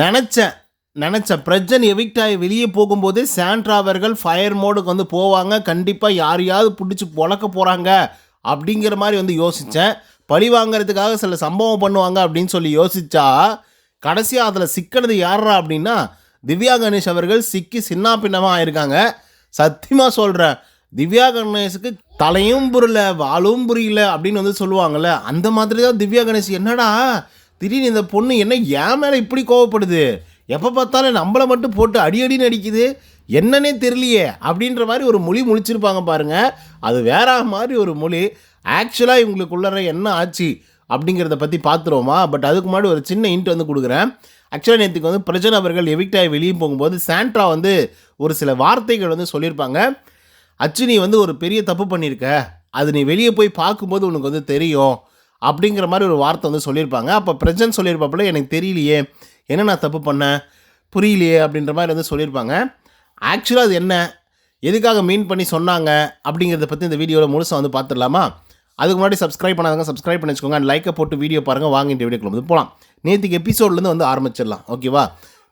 நினச்சேன் நினச்சேன். பிரஜன் எவிக்ட் ஆகி வெளியே போகும்போது சாண்ட்ரா அவர்கள் ஃபயர் மோடுக்கு வந்து போவாங்க. கண்டிப்பாக யாரையாவது பிடிச்சி பொழக்க போகிறாங்க அப்படிங்கிற மாதிரி வந்து யோசித்தேன் பழி வாங்குறதுக்காக சில சம்பவம் பண்ணுவாங்க அப்படின்னு சொல்லி யோசித்தா கடைசியாக அதில் சிக்கனது யாரா அப்படின்னா திவ்யா கணேஷ் அவர்கள் சிக்கி சின்ன பின்னமாக ஆயிருக்காங்க. சத்தியமாக சொல்கிறேன் திவ்யா கணேஷுக்கு தலையும் புரியல வாழும் புரியல அப்படின்னு வந்து சொல்லுவாங்கல்ல அந்த மாதிரி தான் திவ்யா கணேஷ் என்னடா திடீர்னு இந்த பொண்ணு என்ன ஏன் மேலே இப்படி கோவப்படுது? எப்போ பார்த்தாலும் நம்மளை மட்டும் போட்டு அடி அடின்னு அடிக்குது. என்னன்னே தெரியலையே அப்படின்ற மாதிரி ஒரு மொழி முழிச்சிருப்பாங்க பாருங்க. அது வேற மாதிரி ஒரு மொழி. ஆக்சுவலாக இவங்களுக்குள்ளற என்ன ஆச்சு அப்படிங்கிறத பற்றி பார்த்துருவோமா பட் அதுக்கு முன்னாடி ஒரு சின்ன இன்ட் வந்து கொடுக்குறேன். ஆக்சுவலாக நேற்றுக்கு வந்து பிரஜன் அவர்கள் எவிக்டாய் வெளியே போகும்போது சாண்ட்ரா வந்து ஒரு சில வார்த்தைகள் வந்து சொல்லியிருப்பாங்க. அச்சு நீ வந்து ஒரு பெரிய தப்பு பண்ணியிருக்க. அது நீ வெளியே போய் பார்க்கும்போது உனக்கு வந்து தெரியும். அப்படிங்கிற மாதிரி ஒரு வார்த்தை வந்து சொல்லியிருப்பாங்க. அப்போ பிரஜன் சொல்லியிருப்பாப்புல எனக்கு தெரியலையே என்ன நான் தப்பு பண்ணேன் புரியலையே அப்படின்ற மாதிரி வந்து சொல்லியிருப்பாங்க. ஆக்சுவலாக அது என்ன எதுக்காக மீன் பண்ணி சொன்னாங்க அப்படிங்கிறத பற்றி இந்த வீடியோவில் முழுசாக வந்து பார்த்துடலாமா? அதுக்கு முன்னாடி சப்ஸ்கிரைப் பண்ணாதவங்க சப்ஸ்கிரைப் பண்ணி வச்சுக்கோங்க. அண்ட் லைக்கை போட்டு வீடியோ பாருங்கள் வாங்க இந்த வீடியோக்குள்ள வந்து போகலாம் நேற்றுக்கு எபிசோட்லேருந்து வந்து ஆரம்பிச்சிடலாம் ஓகேவா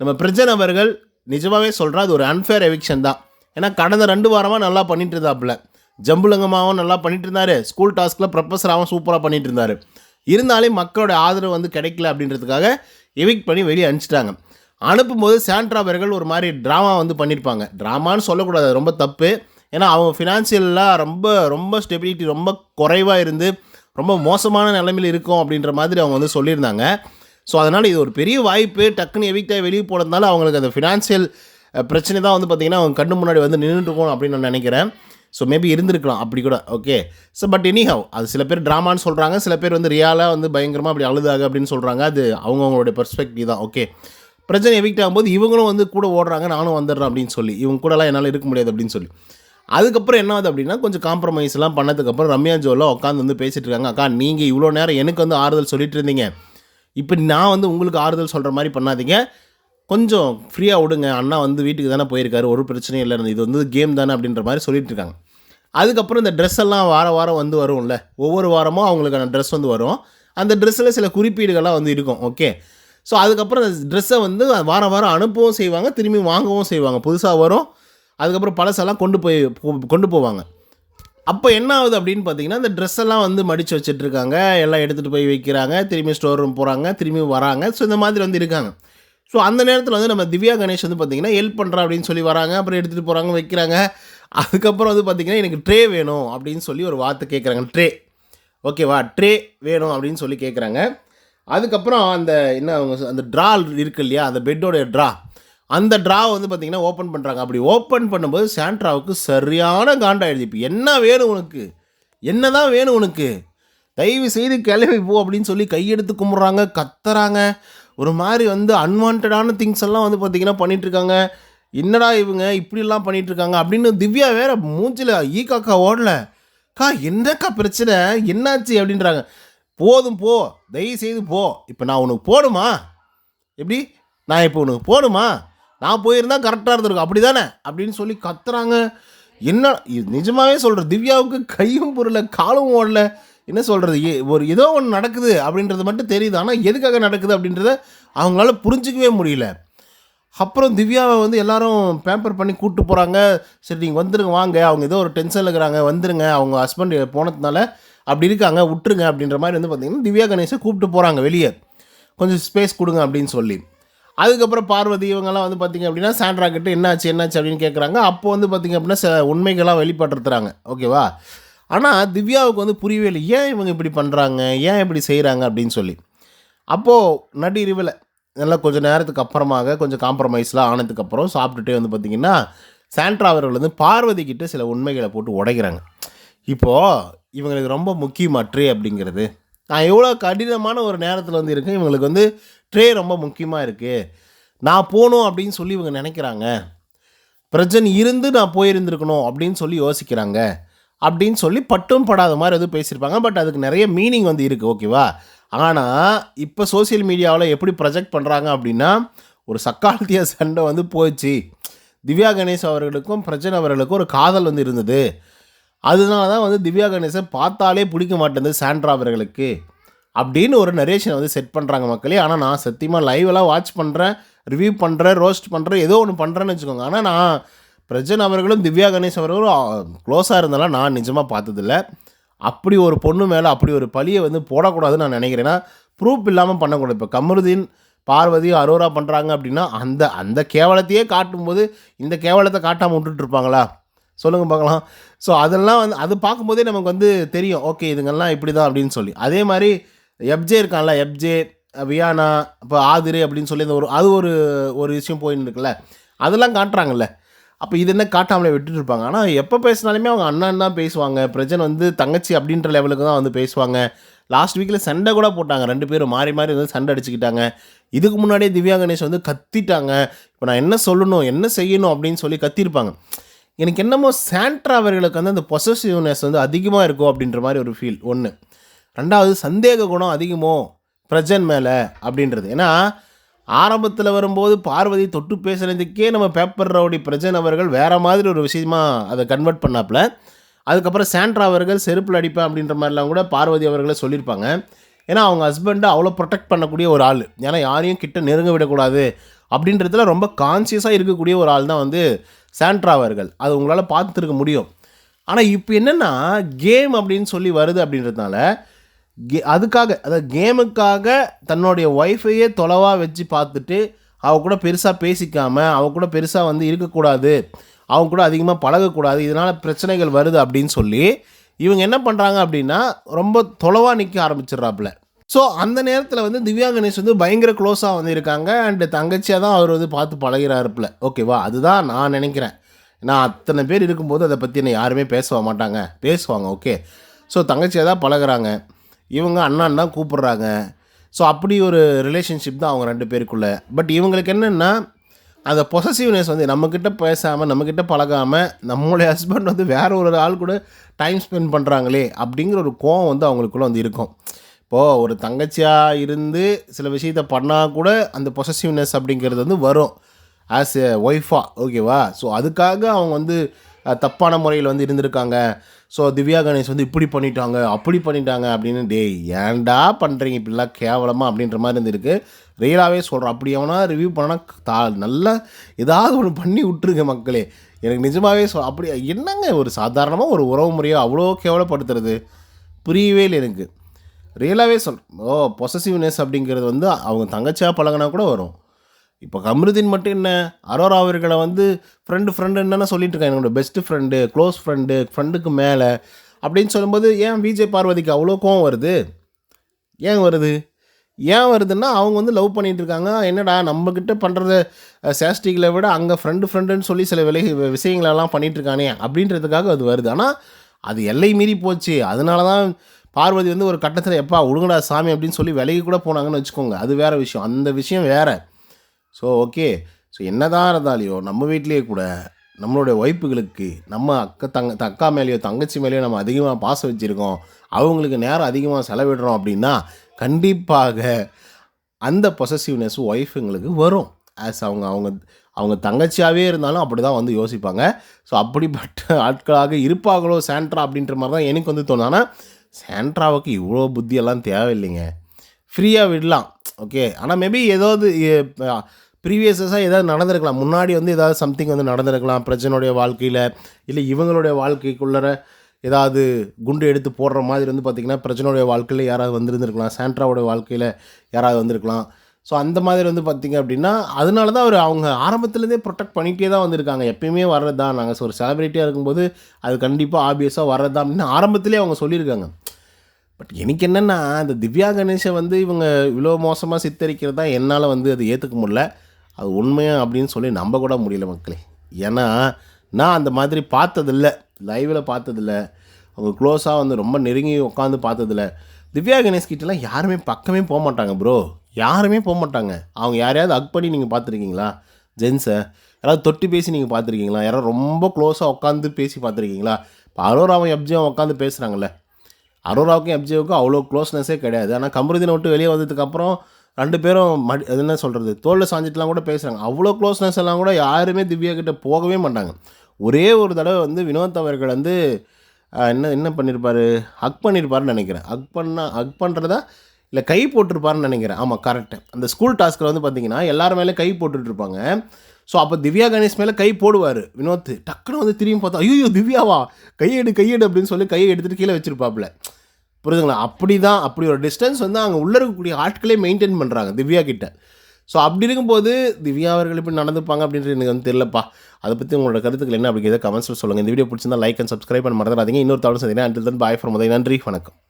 நம்ம பிரஜன் அவர்கள் நிஜமாகவே சொல்கிறா அது ஒரு அன்ஃபேர் எவிக்ஷன் தான். ஏன்னா கடந்த ரெண்டு வாரமாக நல்லா பண்ணிட்டு இருந்தாப்புல ஜம்புலங்கமாகவும் நல்லா பண்ணிட்டு இருந்தாரு ஸ்கூல் டாஸ்கில் ப்ரொஃபஸராகவும் சூப்பராக பண்ணிட்டு இருந்தாரு இருந்தாலே மக்களோட ஆதரவு வந்து கிடைக்கல அப்படின்றதுக்காக எவிக்ட் பண்ணி வெளியே அனுப்பிச்சிட்டாங்க. அனுப்பும்போது சாண்ட்ரா அவர்கள் ஒரு மாதிரி ட்ராமா வந்து பண்ணியிருப்பாங்க ட்ராமான்னு சொல்லக்கூடாது ரொம்ப தப்பு. ஏன்னா அவங்க ஃபினான்சியலாக ரொம்ப ரொம்ப ஸ்டெபிலிட்டி ரொம்ப குறைவாக இருந்து ரொம்ப மோசமான நிலைமையில் இருக்கும் அப்படின்ற மாதிரி அவங்க வந்து சொல்லியிருந்தாங்க. ஸோ அதனால் இது ஒரு பெரிய வாய்ப்பு. டக்குன்னு எவிக்டாக வெளியே போனதுனால அவங்களுக்கு அந்த ஃபினான்ஷியல் பிரச்சனை தான் வந்து பார்த்திங்கன்னா அவங்க கண்ணு முன்னாடி வந்து நின்றுட்டுருக்கணும் அப்படின்னு நான் நினைக்கிறேன். ஸோ மேபி இருந்திருக்கலாம். அப்படி கூட ஓகே ஸோ பட் எனிஹவ் அது சில பேர் ட்ராமான்னு சொல்கிறாங்க சில பேர் வந்து ரியாலாக வந்து பயங்கரமாக அப்படி அழுதாக அப்படின்னு சொல்கிறாங்க அது அவங்கவுங்களுடைய பெர்ஸ்பெக்டிவ் தான் ஓகே பிரச்சனை எவிக்ட் ஆகும்போது இவங்களும் வந்து கூட ஓடுறாங்க நானும் வந்துடுறேன் அப்படின்னு சொல்லி. இவங்க கூடலாம் என்னால் இருக்க முடியாது அப்படின்னு சொல்லி. அதுக்கப்புறம் என்ன ஆகுது அப்படின்னா கொஞ்சம் காம்ப்ரமைஸ்லாம் பண்ணதுக்கப்புறம் ரம்யா ஜோலாம் உட்காந்து வந்து பேசிகிட்டு இருக்காங்க. அக்கா நீங்கள் இவ்வளோ நேரம் எனக்கு வந்து ஆறுதல் சொல்லிட்டு இருந்தீங்க. இப்போ நான் வந்து உங்களுக்கு ஆறுதல் சொல்கிற மாதிரி பண்ணாதீங்க. கொஞ்சம் ஃப்ரீயாக விடுங்க. அண்ணா வந்து வீட்டுக்கு தானே போயிருக்காரு. ஒரு பிரச்சனையும் இல்லை. இது வந்து கேம் தானே அப்படின்ற மாதிரி சொல்லிட்டு இருக்காங்க. அதுக்கப்புறம் இந்த ட்ரெஸ் எல்லாம் வார வாரம் வந்து வரும்ல. ஒவ்வொரு வாரமும் அவங்களுக்கான ட்ரெஸ் வந்து வரும். அந்த ட்ரெஸ்ஸில் சில குறிப்பீடுகள்லாம் வந்து இருக்கும். ஓகே ஸோ அதுக்கப்புறம் அந்த ட்ரெஸ்ஸை வந்து வாரம் வாரம் அனுப்பவும் செய்வாங்க. திரும்பி வாங்கவும் செய்வாங்க. புதுசாக வரும். அதுக்கப்புறம் பழசெல்லாம் கொண்டு போய் கொண்டு போவாங்க. அப்போ என்ன ஆகுது அப்படின்னு பார்த்தீங்கன்னா இந்த ட்ரெஸ் எல்லாம் வந்து மடித்து வச்சுட்ருக்காங்க. எல்லாம் எடுத்துகிட்டு போய் வைக்கிறாங்க. திரும்பி ஸ்டோர் ரூம் போகிறாங்க திரும்பி வராங்க. ஸோ இந்த மாதிரி வந்து இருக்காங்க. ஸோ அந்த நேரத்தில் வந்து நம்ம திவ்யா கணேஷ் வந்து பார்த்தீங்கன்னா ஹெல்ப் பண்ணுறா அப்படின்னு சொல்லி வராங்க. அப்புறம் எடுத்துகிட்டு போகிறாங்க வைக்கிறாங்க. அதுக்கப்புறம் வந்து பார்த்தீங்கன்னா எனக்கு ட்ரே வேணும் அப்படின்னு சொல்லி ஒரு வார்த்தை கேட்குறாங்க ட்ரே. ஓகேவா ட்ரே வேணும் அப்படின்னு சொல்லி கேட்குறாங்க அதுக்கப்புறம் அந்த என்ன அவங்க அந்த ட்ரா இருக்கு இல்லையா? அந்த பெட்டோட ட்ரா. அந்த ட்ரா வந்து பார்த்திங்கன்னா ஓப்பன் பண்ணுறாங்க அப்படி ஓப்பன் பண்ணும்போது சாண்ட்ராவுக்கு சரியான காண்டாயிடுது. இப்போ என்ன வேணும் உனக்கு? என்ன தான் வேணும் உனக்கு? தயவு செய்து கிளம்பி போ அப்படின்னு சொல்லி கையெடுத்து கும்பிட்றாங்க கத்துறாங்க. ஒரு மாதிரி வந்து அன்வான்டான திங்ஸ் எல்லாம் வந்து பார்த்தீங்கன்னா பண்ணிகிட்ருக்காங்க என்னடா இவங்க இப்படிலாம் பண்ணிகிட்டு இருக்காங்க அப்படின்னு திவ்யா வேற மூஞ்சில் ஈ காக்கா ஓடல. கா என்னக்கா பிரச்சனை? என்னாச்சு? அப்படின்றாங்க. போதும் போ. தயவு செய்து போ. இப்போ நான் உனக்கு போடுமா எப்படி? நான் இப்போ உனக்கு போடுமா நான் போயிருந்தால் கரெக்டாக இருந்திருக்கும். அப்படி தானே அப்படின்னு சொல்லி கத்துறாங்க. என்ன நிஜமாகவே நிஜமாவே சொல்கிறேன் திவ்யாவுக்கு கையும் பொருளை காலும் ஓடல. என்ன சொல்கிறது ஒரு ஏதோ ஒன்று நடக்குது அப்படின்றது மட்டும் தெரியுது. ஆனால் எதுக்காக நடக்குது அப்படின்றத அவங்களால புரிஞ்சிக்கவே முடியல. அப்புறம் திவ்யாவை வந்து எல்லாரும் பேப்பர் பண்ணி கூப்பிட்டு போகிறாங்க சரி நீங்கள் வந்துருங்க வாங்க. அவங்க ஏதோ ஒரு டென்ஷனில் இருக்கிறாங்க வந்துருங்க. அவங்க ஹஸ்பண்ட் போனதுனால அப்படி இருக்காங்க விட்டுருங்க அப்படின்ற மாதிரி வந்து பார்த்திங்கன்னா திவ்யா கணேஷை கூப்பிட்டு போகிறாங்க வெளியே. கொஞ்சம் ஸ்பேஸ் கொடுங்க அப்படின்னு சொல்லி. அதுக்கப்புறம் பார்வதி இவங்கெல்லாம் வந்து பார்த்தீங்க அப்படின்னா சாண்ட்ரா கிட்ட என்னாச்சு என்னாச்சு அப்படின்னு கேட்குறாங்க அப்போ வந்து பார்த்தீங்க அப்படின்னா சில உண்மைகளாக வெளிப்படுத்துறாங்க. ஓகேவா ஆனால் திவ்யாவுக்கு வந்து புரியவே இல்லை. ஏன் இவங்க இப்படி பண்ணுறாங்க ஏன் இப்படி செய்கிறாங்க அப்படின்னு சொல்லி. அப்போது நடி நடுஇருவில் இதெல்லாம் கொஞ்சம் நேரத்துக்கு அப்புறமாக கொஞ்சம் காம்ப்ரமைஸ்லாம் ஆனதுக்கப்புறம் சாப்பிட்டுட்டே வந்து பார்த்திங்கன்னா சாண்ட்ரா அவர்கள் வந்து பார்வதி கிட்ட சில உண்மைகளை போட்டு உடைக்கிறாங்க. இப்போது இவங்களுக்கு ரொம்ப முக்கியமாக ட்ரே அப்படிங்கிறது. நான் எவ்வளோ கடினமான ஒரு நேரத்தில் வந்து இருக்கேன். இவங்களுக்கு வந்து ட்ரே ரொம்ப முக்கியமாக இருக்குது நான் போகணும் அப்படின்னு சொல்லி இவங்க நினைக்கிறாங்க. பிரச்சனை இருந்து நான் போயிருந்துருக்கணும் அப்படின்னு சொல்லி யோசிக்கிறாங்க. அப்படின்னு சொல்லி பட்டும் படாத மாதிரி எதுவும் பேசியிருப்பாங்க. பட் அதுக்கு நிறைய மீனிங் வந்து இருக்குது ஓகேவா ஆனால் இப்போ சோஷியல் மீடியாவில் எப்படி ப்ரொஜெக்ட் பண்ணுறாங்க அப்படின்னா ஒரு சக்காலத்திய சண்டை வந்து போச்சு. திவ்யா கணேஷ் அவர்களுக்கும் பிரஜன் அவர்களுக்கும் ஒரு காதல் வந்து இருந்தது. அதனால தான் வந்து திவ்யா கணேசை பார்த்தாலே பிடிக்க மாட்டேங்குது சாண்ட்ரா அவர்களுக்கு அப்படின்னு ஒரு நரேஷனை வந்து செட் பண்ணுறாங்க மக்களே. ஆனால் நான் சத்தியமாக லைவெல்லாம் வாட்ச் பண்ணுறேன் ரிவ்யூ பண்ணுறேன் ரோஸ்ட் பண்ணுறேன் ஏதோ ஒன்று பண்ணுறேன்னு வச்சுக்கோங்க. ஆனால் நான் பிரஜன் அவர்களும் திவ்யா கணேஷ் அவர்களும் க்ளோஸாக இருந்தாலும் நான் நிஜமாக பார்த்ததில்ல. அப்படி ஒரு பொண்ணு மேலே அப்படி ஒரு பழியை வந்து போடக்கூடாதுன்னு நான் நினைக்கிறேன்னா ப்ரூஃப் இல்லாமல் பண்ணக்கூடாது. இப்போ கமருதீன் பார்வதி அரோரா பண்ணுறாங்க அப்படின்னா அந்த அந்த கேவலத்தையே காட்டும்போது இந்த கேவலத்தை காட்டாமல் விட்டுட்டு இருப்பாங்களா? சொல்லுங்கள் பார்க்கலாம். ஸோ அதெல்லாம் வந்து அது பார்க்கும்போதே நமக்கு வந்து தெரியும். ஓகே இதுங்கெல்லாம் இப்படி தான் அப்படின்னு சொல்லி. அதே மாதிரி எப்ஜே இருக்கான்ல எப்ஜே வியானா இப்போ ஆதிரே அப்படின்னு சொல்லி இந்த ஒரு அது ஒரு ஒரு விஷயம் போயின்னு இருக்குல்ல. அதெல்லாம் காட்டுறாங்கல்ல. அப்போ இது என்ன காட்டாமலே விட்டுட்டு இருப்பாங்க. ஆனால் எப்போ பேசினாலுமே அவங்க அண்ணன் தான் பேசுவாங்க. பிரஜன் வந்து தங்கச்சி அப்படின்ற லெவலுக்கு தான் வந்து பேசுவாங்க. லாஸ்ட் வீக்கில் சண்டை கூட போட்டாங்க. ரெண்டு பேரும் மாறி மாறி வந்து சண்டை அடிச்சுக்கிட்டாங்க. இதுக்கு முன்னாடியே திவ்யா கணேஷ் வந்து கத்திட்டாங்க. இப்போ நான் என்ன சொல்லணும் என்ன செய்யணும் அப்படின்னு சொல்லி கத்திருப்பாங்க. எனக்கு என்னமோ சாண்ட்ரா அவர்களுக்கு வந்து அந்த பொசசிவ்னஸ் வந்து அதிகமாக இருக்கும் அப்படின்ற மாதிரி ஒரு ஃபீல் ஒன்று ரெண்டாவது சந்தேக குணம் அதிகமோ பிரஜன் மேலே அப்படின்றது. ஏன்னா ஆரம்பத்தில் வரும்போது பார்வதி தொட்டு பேசுனதுக்கே நம்ம பேப்பர் ரவுடி பிரஜன் அவர்கள் வேறு மாதிரி ஒரு விஷயமா அதை கன்வெர்ட் பண்ணாப்புல. அதுக்கப்புறம் சாண்ட்ரா அவர்கள் செருப்பில் அடிப்பேன் அப்படின்ற மாதிரிலாம் கூட பார்வதி அவர்களே சொல்லியிருப்பாங்க. ஏன்னா அவங்க ஹஸ்பண்டை அவ்வளோ ப்ரொடெக்ட் பண்ணக்கூடிய ஒரு ஆள். ஏன்னா யாரையும் கிட்ட நெருங்க விடக்கூடாது அப்படின்றதுல ரொம்ப கான்சியஸாக இருக்கக்கூடிய ஒரு ஆள் தான் வந்து சாண்ட்ரா அவர்கள். அது உங்களால் பார்த்துருக்க முடியும். ஆனால் இப்போ என்னென்னா கேம் அப்படின்னு சொல்லி வருது அப்படின்றதுனால கே அதுக்காக அதாவது கேமுக்காக தன்னுடைய ஒய்ஃபையே தொலைவாக வச்சு பார்த்துட்டு அவ கூட பெருசாக பேசிக்காமல் அவ கூட பெருசாக வந்து இருக்கக்கூடாது அவங்க கூட அதிகமாக பழகக்கூடாது இதனால் பிரச்சனைகள் வருது அப்படின்னு சொல்லி இவங்க என்ன பண்ணுறாங்க அப்படின்னா ரொம்ப தொலைவாக நிற்க ஆரம்பிச்சிடுறாப்புல. ஸோ அந்த நேரத்தில் வந்து திவ்யா கணேஷ் வந்து பயங்கர க்ளோஸாக வந்து இருக்காங்க அண்டு தங்கச்சியாக தான் அவர் வந்து பார்த்து பழகிறாருப்புல. ஓகேவா அதுதான் நான் நினைக்கிறேன். நான் அத்தனை பேர் இருக்கும்போது அதை பற்றி என்ன யாருமே பேச மாட்டாங்க. பேசுவாங்க ஓகே ஸோ தங்கச்சியாக தான் பழகுறாங்க. இவங்க அண்ணான் தான் கூப்பிட்றாங்க. ஸோ அப்படி ஒரு ரிலேஷன்ஷிப் தான் அவங்க ரெண்டு பேருக்குள்ளே. பட் இவங்களுக்கு என்னென்னா அந்த பொசசிவ்னஸ் வந்து நம்மக்கிட்ட பேசாமல் நம்மக்கிட்ட பழகாமல் நம்மளுடைய ஹஸ்பண்ட் வந்து வேற ஒரு ஆள் கூட டைம் ஸ்பெண்ட் பண்ணுறாங்களே அப்படிங்கிற ஒரு கோவம் வந்து அவங்களுக்குள்ள வந்து இருக்கும். இப்போது ஒரு தங்கச்சியாக இருந்து சில விஷயத்த பண்ணால் கூட அந்த பொசசிவ்னஸ் அப்படிங்கிறது வந்து வரும். ஆஸ் எ ஒய்ஃபா ஓகேவா ஸோ அதுக்காக அவங்க வந்து தப்பான முறையில் வந்து இருந்திருக்காங்க. ஸோ திவ்யா கணேஷ் வந்து இப்படி பண்ணிட்டாங்க அப்படி பண்ணிட்டாங்க அப்படின்னு டேய் ஏன்டா பண்ணுறீங்க இப்படிலாம் கேவலமாக அப்படின்ற மாதிரி இருந்திருக்கு. ரியலாகவே சொல்கிறோம் அப்படி எவனா ரிவ்யூ பண்ணனா தா நல்லா ஏதாவது ஒன்று பண்ணி விட்டுருங்க மக்களே. எனக்கு நிஜமாகவே சொ அப்படி என்னங்க ஒரு சாதாரணமாக ஒரு உறவு முறையோ அவ்வளோ கேவலப்படுத்துறது? புரியவே இல்லை எனக்கு. ரியலாகவே சொல் ஓ பொசசிவ்னஸ் அப்படிங்கிறது வந்து அவங்க தங்கச்சியாக பழகினா கூட வரும். இப்போ கம்ருதீன் மட்டும் என்ன? அரோரா அவர்களை வந்து ஃப்ரெண்டு ஃப்ரெண்டு என்னென்ன சொல்லிட்டு இருக்காங்க. என்னோட பெஸ்ட் ஃப்ரெண்டு க்ளோஸ் ஃப்ரெண்டு ஃப்ரெண்டுக்கு மேலே அப்படின்னு சொல்லும்போது ஏன் விஜய் பார்வதிக்கு அவ்வளோ கோவம் வருது? ஏன் வருது? ஏன் வருதுன்னா அவங்க வந்து லவ் பண்ணிகிட்டு இருக்காங்க. என்னடா நம்மக்கிட்ட பண்ணுறத சேஷ்டிகளை விட அங்கே ஃப்ரெண்டு ஃப்ரெண்டுன்னு சொல்லி சில விலை விஷயங்களெல்லாம் பண்ணிகிட்ருக்கானே இருக்கானே அப்படின்றதுக்காக அது வருது. ஆனால் அது எல்லை மீறி போச்சு. அதனால தான் பார்வதி வந்து ஒரு கட்டத்தில் எப்பா ஒழுங்கடா சாமி அப்படின்னு சொல்லி விலகி கூட போனாங்கன்னு வச்சுக்கோங்க. அது வேறு விஷயம். அந்த விஷயம் வேறு. ஸோ ஓகே ஸோ என்னதான் இருந்தாலையோ நம்ம வீட்லேயே கூட நம்மளுடைய ஒய்ப்புகளுக்கு நம்ம அக்கா தங்க தக்கா அக்கா மேலேயோ தங்கச்சி மேலேயோ நம்ம அதிகமாக பாசம் வச்சுருக்கோம். அவங்களுக்கு நேரம் அதிகமாக செலவிடுறோம் அப்படின்னா கண்டிப்பாக அந்த பொசசிவ்னஸ் ஒய்ஃபுங்களுக்கு வரும். ஆஸ் அவங்க அவங்க அவங்க தங்கச்சியாகவே இருந்தாலும் அப்படி தான் வந்து யோசிப்பாங்க. ஸோ அப்படிப்பட்ட ஆட்களாக இருப்பாங்களோ சாண்ட்ரா அப்படின்ற மாதிரி தான் எனக்கு வந்து தோணும். ஆனால் சாண்ட்ராவுக்கு இவ்வளோ புத்தியெல்லாம் தேவையில்லைங்க. ஃப்ரீயாக விடலாம். ஓகே ஆனால் மேபி ஏதாவது ப்ரீவியஸஸாக ஏதாவது நடந்திருக்கலாம். முன்னாடி வந்து ஏதாவது சம்திங் வந்து நடந்திருக்கலாம். பிரச்சனையுடைய வாழ்க்கையில் இல்லை இவங்களுடைய வாழ்க்கைக்குள்ளர ஏதாவது குண்டு எடுத்து போடுற மாதிரி வந்து பார்த்திங்கன்னா பிரச்சனையுடைய வாழ்க்கையில் யாராவது வந்திருந்துருக்கலாம். சாண்ட்ராவோட வாழ்க்கையில் யாராவது வந்திருக்கலாம். ஸோ அந்த மாதிரி வந்து பார்த்திங்க அப்படின்னா அதனால தான் அவர் அவங்க ஆரம்பத்துலேருந்தே ப்ரொடெக்ட் பண்ணிகிட்டே தான் வந்திருக்காங்க. எப்பயுமே வர்றது தான் நாங்கள் ஒரு செலிப்ரிட்டியாக இருக்கும்போது அது கண்டிப்பாக ஆப்வியஸாக வர்றது தான் அப்படின்னு ஆரம்பத்திலே அவங்க சொல்லியிருக்காங்க. பட் எனக்கு என்னென்னா இந்த திவ்யா கணேஷை வந்து இவங்க இவ்வளோ மோசமாக சித்தரிக்கிறது தான் என்னால் வந்து அது ஏற்றுக்க முடியல. அது உண்மையா அப்படின்னு சொல்லி நம்ப கூட முடியல மக்களே. ஏன்னா நான் அந்த மாதிரி பார்த்ததில்ல. லைவில் பார்த்ததில்ல. அவங்க க்ளோஸாக வந்து ரொம்ப நெருங்கி உட்காந்து பார்த்ததில்ல. திவ்யா கணேஷ் கிட்டலாம் யாருமே பக்கமே போக மாட்டாங்க ப்ரோ யாருமே போக மாட்டாங்க. அவங்க யாரையாவது அக் பண்ணி நீங்கள் பார்த்துருக்கீங்களா? ஜென்ஸை. யாராவது தொட்டி பேசி நீங்கள் பார்த்துருக்கீங்களா? யாராவது ரொம்ப க்ளோஸாக உட்காந்து பேசி பார்த்துருக்கீங்களா? இப்போ அரோராவும் எப்ஜியும் உட்காந்து பேசுகிறாங்கல்ல அரோராவுக்கும் எப்ஜேவுக்கும் அவ்வளோ க்ளோஸ்னஸே கிடையாது. ஆனால் கமருதீனை விட்டு வெளியே வந்ததுக்கப்புறம் ரெண்டு பேரும் மடி அது என்ன சொல்கிறது தோளில் சாஞ்சிட்டுலாம் கூட பேசுகிறாங்க அவ்வளோ க்ளோஸ்னஸ் எல்லாம் கூட யாருமே திவ்யா கிட்டே போகவே மாட்டாங்க. ஒரே ஒரு தடவை வந்து வினோத் அவர்கள் வந்து என்ன என்ன பண்ணியிருப்பார் ஹக் பண்ணியிருப்பாருன்னு நினைக்கிறேன். ஹக் பண்ணால் ஹக் பண்ணுறதா இல்லை கை போட்டிருப்பாருன்னு நினைக்கிறேன். ஆமாம் கரெக்டு அந்த ஸ்கூல் டாஸ்கில் வந்து பார்த்தீங்கன்னா எல்லார் மேலே கை போட்டுட்ருப்பாங்க ஸோ அப்போ திவ்யா கணேஷ் மேலே கை போடுவார் வினோத். டக்குன்னு வந்து திரும்பி பார்த்தா ஐயோ திவ்யாவா? கையெடு கையெடு அப்படின்னு சொல்லி கையை எடுத்துகிட்டு கீழே வச்சுருப்பாப்புல. புரியுதுங்களா? அப்படி தான் அப்படி ஒரு டிஸ்டன்ஸ் வந்து அங்கே உள்ளே இருக்கக்கூடிய ஆட்களே மெயின்டைன் பண்ணுறாங்க திவ்யா கிட்ட. ஸோ அப்படி இருக்கும்போது திவ்யா அவர்கள் இப்படி நடந்துப்பாங்க அப்படின்றது எனக்கு வந்து தெரியலப்பா. அதை பற்றி உங்களோட கருத்துக்கள் என்ன? அப்படிங்கிறத கமெண்ட்ஸில் சொல்லுங்கள் இந்த வீடியோ பிடிச்சிருந்தா லைக் அண்ட் சப்ஸ்கிரைப் பண்ண மறந்துடாதீங்க. இன்னொரு தவிர சந்திங்கன்னா அண்டில் தன் பாய் ஃப்ரம் நன்றி. வணக்கம்.